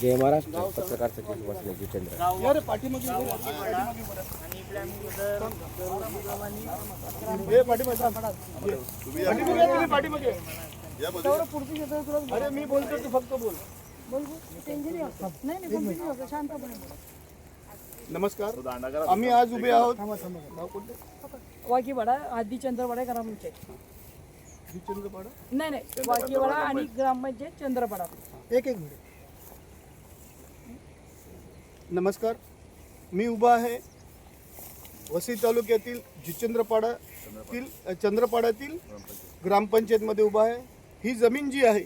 जय महाराष्ट्र पत्रकार सचिव सुभाष जितेंद्र. अरे मी बोलतो तू फक्त बोल. नमस्कार. आम्ही आज उभे आहोत. वाकीवाडा आधी चंद्रपाडा ग्रामपंचायत नाही नाही वाकीवाडा आणि ग्रामपंचायत चंद्रपाडा. एक एक मिनिट. नमस्कार. मी उभा आहे वसई तालुक्यातील जिचंद्रपाडातील अ, चंद्रपाड्यातील ग्रामपंचायतमध्ये उभा आहे. ही जमीन जी आहे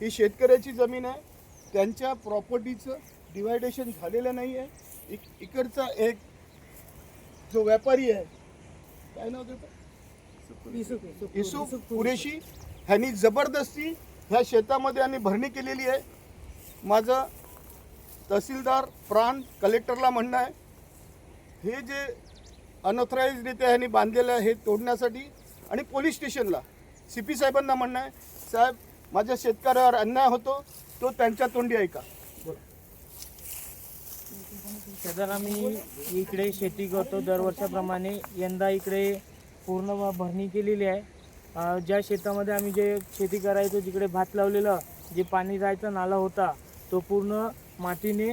ही शेतकऱ्याची जमीन आहे. त्यांच्या प्रॉपर्टीचं डिवायडेशन झालेलं नाही आहे. इक इकडचा एक जो व्यापारी आहे काय नाव त्याचं? युसुफ कुरेशी ह्यांनी जबरदस्ती ह्या शेतामध्ये आम्ही भरणी केलेली आहे. माझं तहसीलदार प्राण कलेक्टरला म्हणणं आहे. हे जे अनऑथराईजरित्या ह्यांनी बांधलेलं आहे हे तोडण्यासाठी आणि पोलीस स्टेशनला सी पी साहेबांना म्हणणं आहे साहेब माझ्या शेतकऱ्यावर अन्याय होतो तो त्यांच्या तोंडी ऐका सदर आम्ही इकडे शेती करतो. दरवर्षाप्रमाणे यंदा इकडे पूर्ण भरणी केलेली आहे. ज्या शेतामध्ये आम्ही जे शेती करायचो जिकडे भात लावलेलं जे पाणी जायचा नाला होता तो पूर्ण मातीने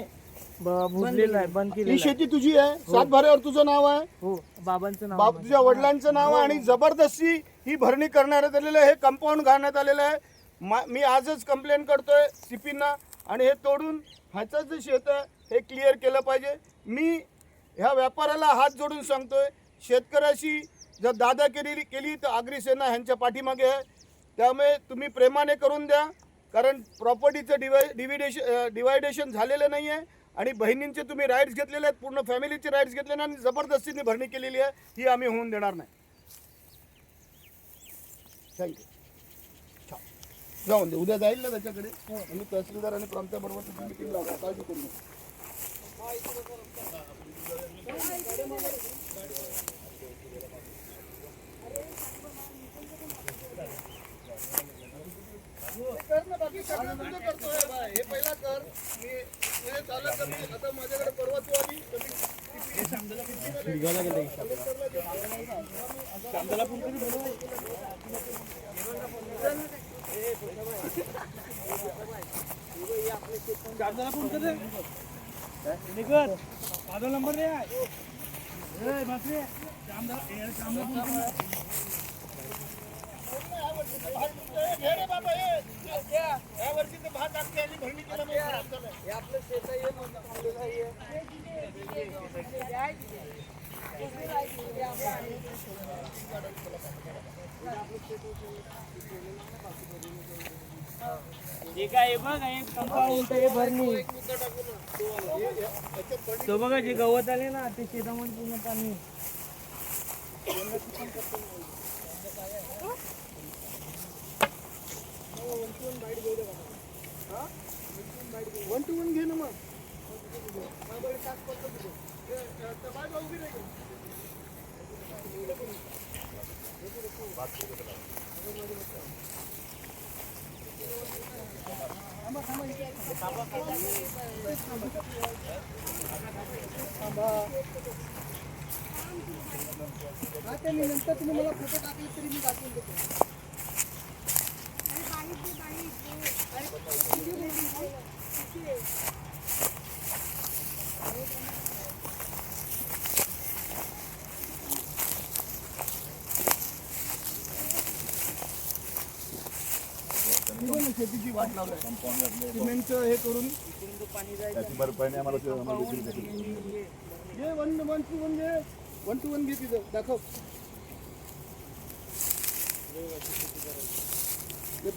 बुजलेला आहे बंद ही आहे. शेती तुझी आहे? सातभाऱ्यावर तुझं नाव आहे? हो बाबांचं नाव बाप आहे. तुझ्या वडिलांचं नाव आहे आणि जबरदस्ती ही भरणी करण्यात आलेलं आहे हे कंपाऊंड घालण्यात आलेलं आहे. मा मी आजच कंप्लेंट करतोय सीपींना आणि हे तोडून ह्याचं जे शेत आहे हे क्लिअर केलं पाहिजे. मी ह्या व्यापाऱ्याला हात जोडून सांगतोय शेतकऱ्याशी जर दादागिरी केली तर आगरी सेना ह्यांच्या पाठीमागे आहे. त्यामुळे तुम्ही प्रेमाने करून द्या. कारण प्रॉपर्टीचं डिवाय डिव्हिडेशन डिवायडेशन झालेलं नाही आहे आणि बहिणींचे तुम्ही राईट्स घेतलेले आहेत. पूर्ण फॅमिलीचे राईट्स घेतलेले आणि जबरदस्तीने भरणी केलेली आहे. ही आम्ही होऊन देणार नाही. थँक्यू जाऊन दे. उद्या जाईल ना त्याच्याकडे? आम्ही तहसीलदार आणि प्रांताबरोबर मिटिंग लावतो. काळजी करू नका. ना बाकी सगळं तुझं करतोय बाय हे पहिला कर मी हे चालू कर मी आता माझ्याकडे परवा तू आली तर मी घे रे बाबा हे या वर्षीचं भात आमच्या ह्यानी भरणी केल्यामुळे खराब झालंय. हे काय आहे बघ हे कंपाऊंड हे भरणी तो बघा जे गवत आले ना ते शेतामध्ये पूर्ण पाणी. वन टू वन घे ना मग माझ्याकडे तास पडतो तिथे. हे, हे, त्या बायका उभी नाही का? हा, ते मी नंतर तुम्ही मला फोटो टाकले तरी मी दाखवून देतो घे वन वन टू वन घे वन टू वन घे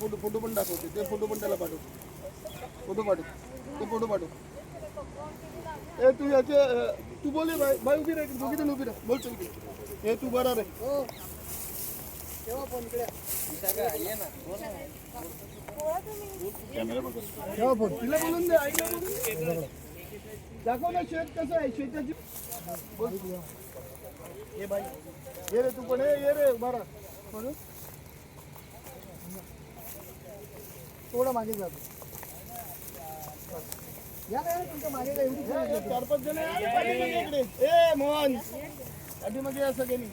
फ़ोटो फ़ोटो फ़ोटो पाठव. फोटो पाठव. ते फोटो पाठव. ए तू याचे अ, तू बोल हे बाय बाय उभी राह दोघी जण उभी राह बोल चल इकडे. हे तू बरा रे. ठेवा फोन तिला बोलून दे आईला बोलून दे. दाखव ना शेत कसं आहे शेताची. बोल. ये बाई. ये रे तू पण ये ये रे बरा थोडं मागे जातो या ना यार, तुमच्या मागे काय एवढी काय ए, चार पाच जण ए मोहन पाठीमागे असं काही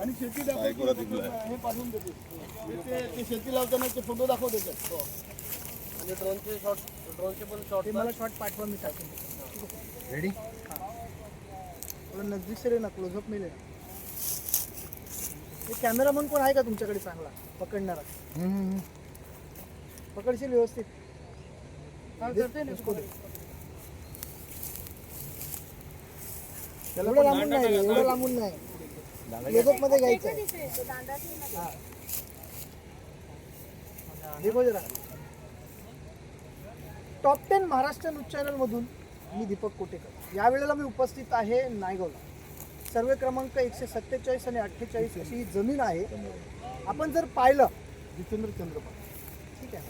आणि शेती हे पाठवून देते ते- शेती लावताना ते फोटो दाखव त्याच्यात हो. ते मला शॉर्ट पाठवा मी टाकेन रेडी थोडं नजदीक से ना क्लोजअप मिळेल कॅमेरामन कोण आहे का तुमच्याकडे चांगला? पकडणारा. पकडशील व्यवस्थित. एवढं लांबून नाही एवढं लांबून नाही. क्लोजअपमध्ये घ्यायचं. आहे. हा. देखो जरा. टॉप टेन महाराष्ट्र न्यूज चॅनलमधून मी दीपक कोटेकर. यावेळेला मी उपस्थित आहे नायगावला. सर्वे क्रमांक एकशे सत्तेचाळीस आणि अठ्ठेचाळीस अशी ही जमीन आहे. आपण जर पाहिलं जितेंद्र चंद्रपाल ठीक आहे?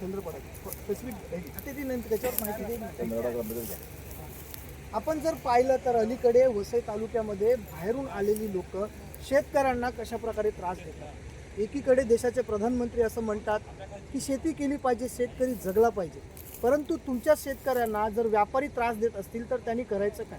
चंद्रपाल स्पेसिफिक आता ती नंतर त्याच्यावर माहिती आपण जर पाहिलं तर अलीकडे वसई तालुक्यामध्ये बाहेरून आलेली लोक शेतकऱ्यांना कशा प्रकारे त्रास देतात? एकीकडे देशाचे प्रधानमंत्री असं म्हणतात की शेती केली पाहिजे शेतकरी जगला पाहिजे. परंतु तुमच्या शेतकऱ्यांना जर व्यापारी त्रास देत असतील तर त्यांनी करायचं काय?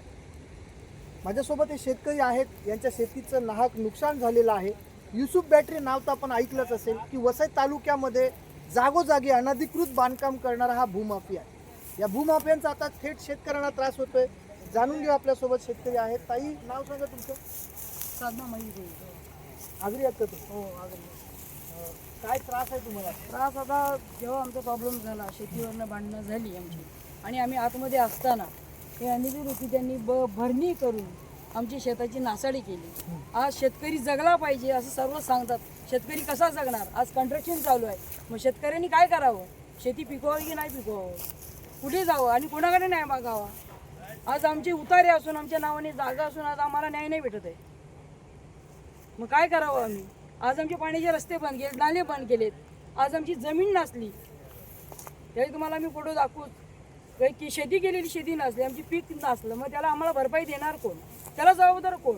माझ्यासोबत हे शेतकरी आहेत. यांच्या शेतीचं नाहक नुकसान झालेलं आहे. युसुफ बॅटरी नाव तर आपण ऐकलंच असेल की वसई तालुक्यामध्ये जागोजागी अनधिकृत बांधकाम करणारा हा भूमाफिया आहे. या भूमाफियांचा आता थेट शेतकऱ्यांना त्रास होतोय. जाणून घेऊ आपल्यासोबत शेतकरी आहेत. ताई नाव सांगा तुमचं? साधना माहिती आगरी आहेत का तुम्ही? हो अं, काय त्रास आहे तुम्हाला? त्रास आता जेव्हा आमचा प्रॉब्लेम झाला शेतीवरनं भांडणं झाली आमची. आणि आम्ही आतमध्ये असताना हे अनिल त्यांनी ब भरणी करून आमची शेताची नासाडी केली. आज शेतकरी जगला पाहिजे असं सर्व सांगतात. शेतकरी कसा जगणार? आज कंस्ट्रक्शन चालू आहे. मग शेतकऱ्यांनी काय करावं? शेती पिकवावी की नाही पिकवावं? कुठे जावं? आणि कोणाकडे न्याय मागावा? आज आमचे उतारे असून आमच्या नावाने जागा असून आज आम्हाला न्याय नाही भेटत आहे. मग काय करावं आम्ही? आज आमचे पाण्याचे रस्ते बंद केले नाले बंद केलेत. आज आमची जमीन नसली. तरी तुम्हाला मी फोटो दाखवू काही की शेती केलेली शेती नसली आमची पीक नसलं मग त्याला आम्हाला भरपाई देणार कोण? त्याला जबाबदार कोण?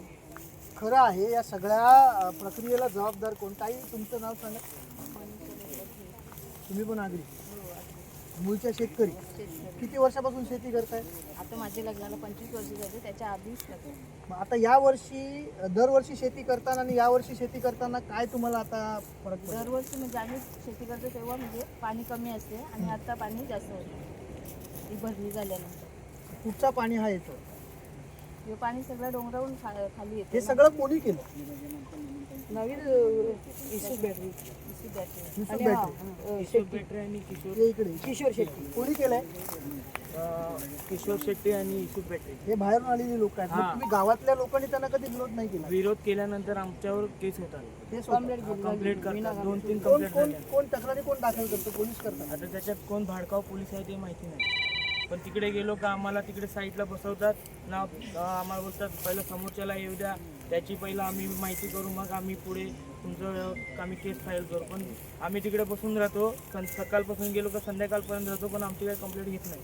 खरं आहे या सगळ्या प्रक्रियेला जबाबदार कोणताही तुमचं नाव सांगा. तुम्ही पण आगरी मूळच्या शेतकरी. किती वर्षापासून शेती करताय? आता माझे लग्नाला पंचवीस वर्ष झाले त्याच्या आधीच लग्न. मग आता या वर्षी दरवर्षी शेती करताना आणि या वर्षी शेती करताना काय तुम्हाला आता फरक दरवर्षी म्हणजे आम्ही शेती करतो तेव्हा म्हणजे पाणी कमी असते आणि आता पाणी जास्त होते. ती भरली झाल्यानंतर. कुठचा पाणी हा येतो? हे पाणी सगळं डोंगरावरून खा खाली हे येते सगळं कोणी केलं? नवीन इशू बॅटरी. बॅटरी. युसुफ हा, बॅटरी किशोर पेटरे आणि किशोर. हे इकडे. किशोर शेट्टी. कोणी केलंय? अं, किशोर शेट्टी आणि युसुफ पेटरे हे बाहेरून आलेली लोक आहेत. मग हा. तुम्ही गावातल्या लोकांनी त्यांना कधी विरोध नाही केला? विरोध केल्यानंतर आमच्यावर केस होतात ते स्वतः. कंप्लेंट केली कंप्लेंट करतात. दोन तीन कोण कंप्लेंट कोण झाल्या. कोण तक्रारी कोण दाखल करतो? पोलीस करतात. आता त्याच्यात कोण भाडकाव पोलीस आहे ते माहिती नाही. पण तिकडे गेलो का आम्हाला तिकडे साईडला बसवतात. ना आम्हाला बोलतात पहिलं समोरच्याला येऊ द्या. त्याची पहिलं आम्ही माहिती करू मग आम्ही पुढे तुमचं आम्ही केस फाईल करू. पण आम्ही तिकडे बसून राहतो. सं सकाळपासून गेलो का संध्याकाळपर्यंत राहतो पण आमची काही कंप्लेंट घेत नाही.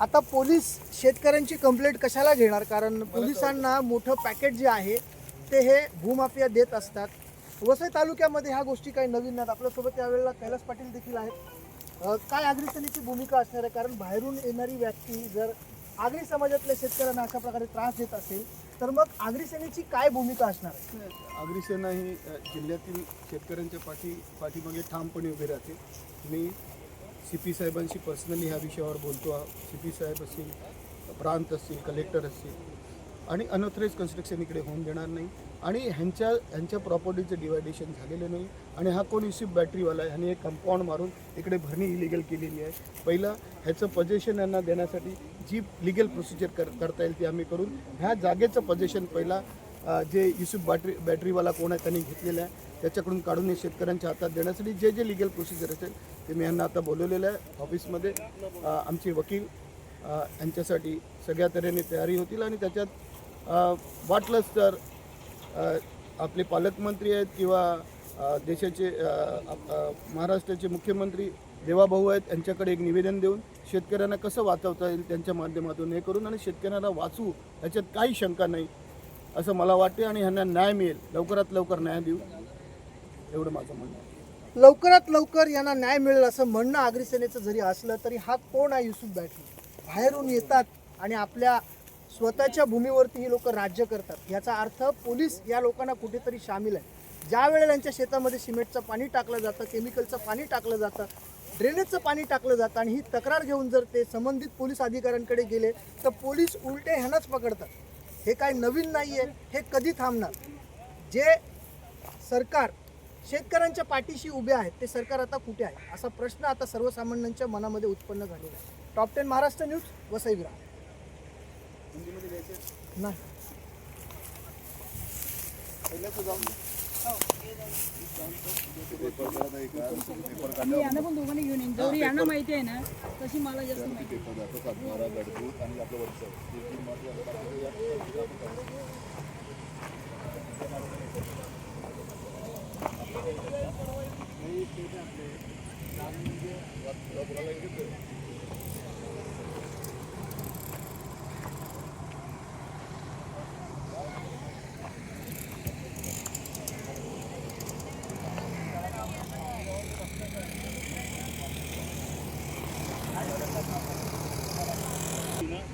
आता पोलीस शेतकऱ्यांची कंप्लेंट कशाला घेणार? कारण पोलिसांना मोठं पॅकेट जे आहे ते हे भूमाफिया देत असतात. वसई तालुक्यामध्ये ह्या गोष्टी काही नवीन नाहीत. आपल्यासोबत यावेळेला कैलास पाटील देखील आहेत. काय आगरी भूमिका असणार आहे? कारण बाहेरून येणारी व्यक्ती जर आगरी समाजातल्या शेतकऱ्यांना अशा प्रकारे त्रास देत असेल तर मग आग्रीसेनेची काय भूमिका असणार आहे? अग्रिसेना ही अ, जिल्ह्यातील शेतकऱ्यांच्या पाठी पाठीमागे ठामपणे उभे राहते. मी सी पी साहेबांशी पर्सनली ह्या विषयावर बोलतो आहोत सी पी साहेब असतील प्रांत असतील कलेक्टर असतील आणि अनऑथराईज कन्स्ट्रक्शन इकडे होऊन देणार नाही. आणि ह्यांच्या ह्यांच्या प्रॉपर्टीचं डिवायडेशन झालेलं नाही. आणि हा कोण युसिफ बॅटरीवाला आहे? ह्याने एक कंपाऊंड मारून इकडे भरणी इलिगल केलेली आहे. पहिला ह्याचं पजेशन यांना देण्यासाठी जी लिगल प्रोसिजर कर करता येईल ती आम्ही करून ह्या जागेचं पजेशन पहिला जे युसुफ बॅटरी बॅटरीवाला कोण आहे त्यांनी घेतलेलं आहे. त्याच्याकडून काढून हे शेतकऱ्यांच्या हातात देण्यासाठी जे जे लिगल प्रोसिजर असेल ते मी यांना आता बोलवलेलं आहे. ऑफिसमध्ये आमचे वकील यांच्यासाठी सगळ्या तऱ्हेने तयारी होतील आणि त्याच्यात वाटलंच तर आपले पालकमंत्री आहेत किंवा देशाचे महाराष्ट्राचे मुख्यमंत्री देवाभाऊ आहेत यांच्याकडे एक निवेदन देऊन शेतकऱ्यांना कसं वाचवता येईल त्यांच्या माध्यमातून हे करून आणि शेतकऱ्यांना वाचवू याच्यात काही शंका नाही असं मला वाटते आणि ह्यांना न्याय मिळेल. लवकरात लवकर न्याय देऊ. एवढं माझं म्हणणं आहे. लवकरात लवकर यांना न्याय मिळेल असं म्हणणं आगरी सेनेचं जरी असलं तरी हा कोण आहे युसुफ बॅटरी बाहेरून येतात आणि आपल्या स्वतःच्या भूमीवरती ही लोक राज्य करतात. याचा अर्थ पोलीस या लोकांना कुठेतरी सामील आहे. ज्या वेळेला यांच्या शेतामध्ये सिमेंटचं पाणी टाकलं जातं केमिकलचं पाणी टाकलं जातं ड्रेनेजचं पाणी टाकलं जातं आणि ही तक्रार घेऊन जर ते संबंधित पोलीस अधिकाऱ्यांकडे गेले तर पोलीस उलटे ह्यांनाच पकडतात. हे काय नवीन नाही आहे हे कधी थांबणार? जे सरकार शेतकऱ्यांच्या पाठीशी उभे आहेत ते सरकार आता कुठे आहे? असा प्रश्न आता सर्वसामान्यांच्या मनामध्ये उत्पन्न झालेला आहे. Top ten Maharashtra news Vasai Virar यांना पण दोघांना घेऊन येईन. जेवढी यांना माहिती आहे ना तशी मला जास्त माहिती आहे. नाही, मला काही नाही म्हणायचं.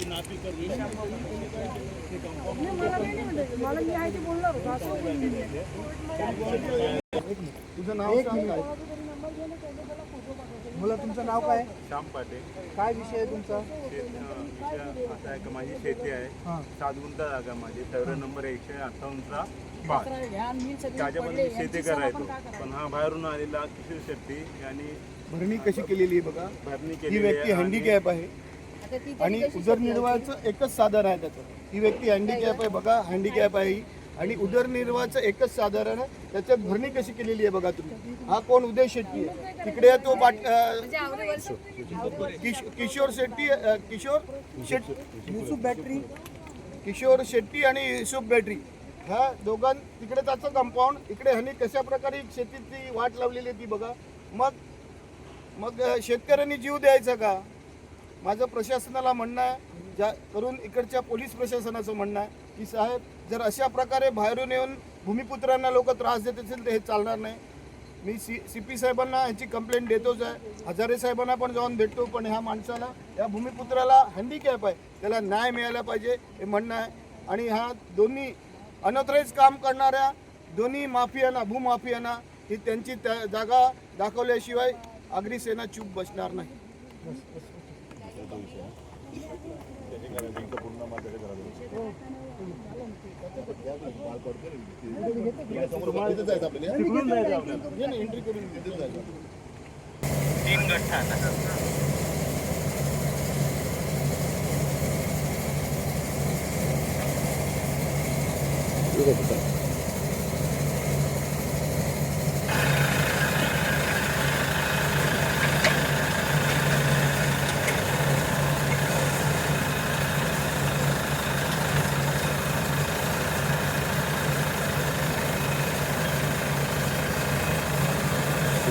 मला मी आहे ते बोलणार होतो असं बोलून मी. तुझं नाव सांग काय मुलं तुमचं नाव काय? श्याम पाटे काय विषय आहे तुमचा? शेत अं, विषय असा आहे की माझी शेती आहे. हां. सात गुंठा जागा माझी. सर्व नंबर एकशे अठ्ठावन्नचा पाच. आणि त्याच्यामध्ये. मी शेती करायचो. पण हा बाहेरून आलेला किशोर शेट्टी यांनी भरणी कशी केलेली आहे बघा? भरणी ही केली व्यक्ती हँडिकॅप आहे ती तरी आणि उदरनिर्वाहाचं एकच साधन आहे त्याचं. ही व्यक्ती हँडिकॅप आहे बघा हँडिकॅप आहे ही. आणि उदरनिर्वाहाचं एकच साधारण आहे त्याच्यात भरणी कशी केलेली आहे बघा तुम्ही. हा कोण उदय शेट्टी आहे. तिकडे तो बाट अं, म्हणजे किश- किशोर शेट्टी किशोर शेट युसुफ बॅटरी. किशोर शेट्टी आणि युसुफ बॅटरी. ह्या दोघां तिकडे त्याचं कंपाऊंड इकडे ह्यांनी कशा प्रकारे शेतीची वाट लावलेली आहे ती बघा. मग मग शेतकऱ्यांनी जीव द्यायचा का? माझं प्रशासनाला म्हणणं आहे ज्या करून इकडच्या पोलीस प्रशासनाचं म्हणणं आहे की साहेब जर अशा प्रकारे बाहेरून येऊन भूमिपुत्रांना लोक त्रास देत असेल तर हे चालणार नाही. मी सी सी पी साहेबांना ह्याची कंप्लेंट देतोच आहे. हजारे साहेबांना पण जाऊन भेटतो पण ह्या माणसाला या भूमिपुत्राला हँडिकॅप आहे. त्याला न्याय मिळायला पाहिजे हे म्हणणं आहे. आणि ह्या दोन्ही अनऑथराईज काम करणाऱ्या दोन्ही माफियांना भूमाफियांना ही त्यांची त्या जागा दाखवल्याशिवाय अग्निसेना चूप बसणार नाही. एंट्री करून तिथे जायचं.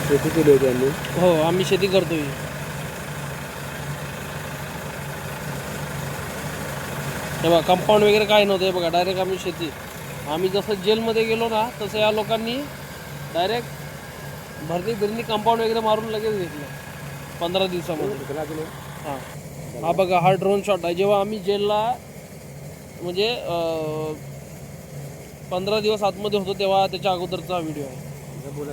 शेती केली होती आम्ही. हो आम्ही शेती करतोय. हे बघा कंपाऊंड वगैरे काय नव्हतं हे बघा डायरेक्ट आम्ही शेती. आम्ही जसं जेलमध्ये गेलो ना तसं या लोकांनी डायरेक्ट भरती बिरणी कंपाऊंड वगैरे मारून लगेच घेतलं. पंधरा दिवसामध्ये. हां. हा बघा हा ड्रोन शॉट आहे. जेव्हा आम्ही जेलला म्हणजे पंधरा दिवस आतमध्ये होतो तेव्हा त्याच्या अगोदरचा व्हिडिओ आहे. बोला.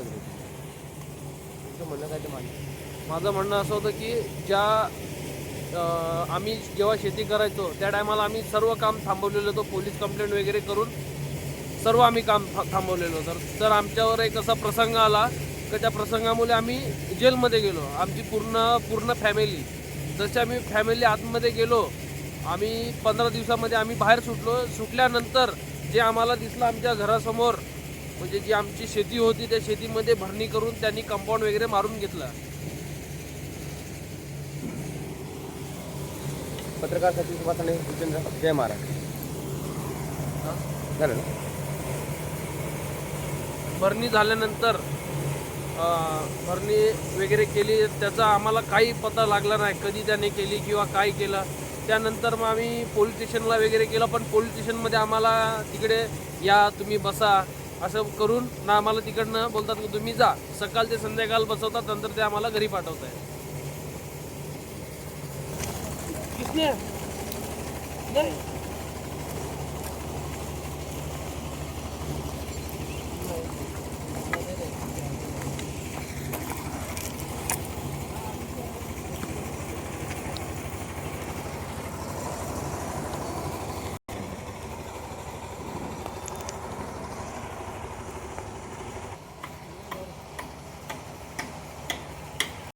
तुमचं म्हणणं काय ते मान्य माझं म्हणणं असं होतं की ज्या आम्ही जेव्हा शेती करायचो त्या टायमाला आम्ही सर्व काम थांबवलेलं होतं पोलीस कंप्लेंट वगैरे करून सर्व आम्ही काम थांबवलेलं होतं. तर आमच्यावर एक असा प्रसंग आला की त्या प्रसंगामुळे आम्ही जेलमध्ये गेलो. आमची पूर्ण पूर्ण फॅमिली जसे आम्ही फॅमिली आतमध्ये गेलो आम्ही पंधरा दिवसामध्ये आम्ही बाहेर सुटलो. सुटल्यानंतर जे आम्हाला दिसलं आमच्या घरासमोर म्हणजे जी आमची शेती होती त्या शेतीमध्ये भरणी करून त्यांनी कंपाऊंड वगैरे मारून घेतलं. पत्रकार सचिव वासने जितेंद्र जय महाराज. झालं भरणी झाल्यानंतर भरणी वगैरे केली त्याचा आम्हाला काही पता लागला नाही कधी त्याने केली किंवा काय केलं. त्यानंतर मग आम्ही पोलीस स्टेशनला वगैरे केलं पण पोलीस स्टेशनमध्ये आम्हाला तिकडे या तुम्ही बसा. असं करून ना आम्हाला तिकडनं बोलतात की तुम्ही जा. सकाळ ते संध्याकाळ बसवतात नंतर ते आम्हाला घरी पाठवत आहे नाही.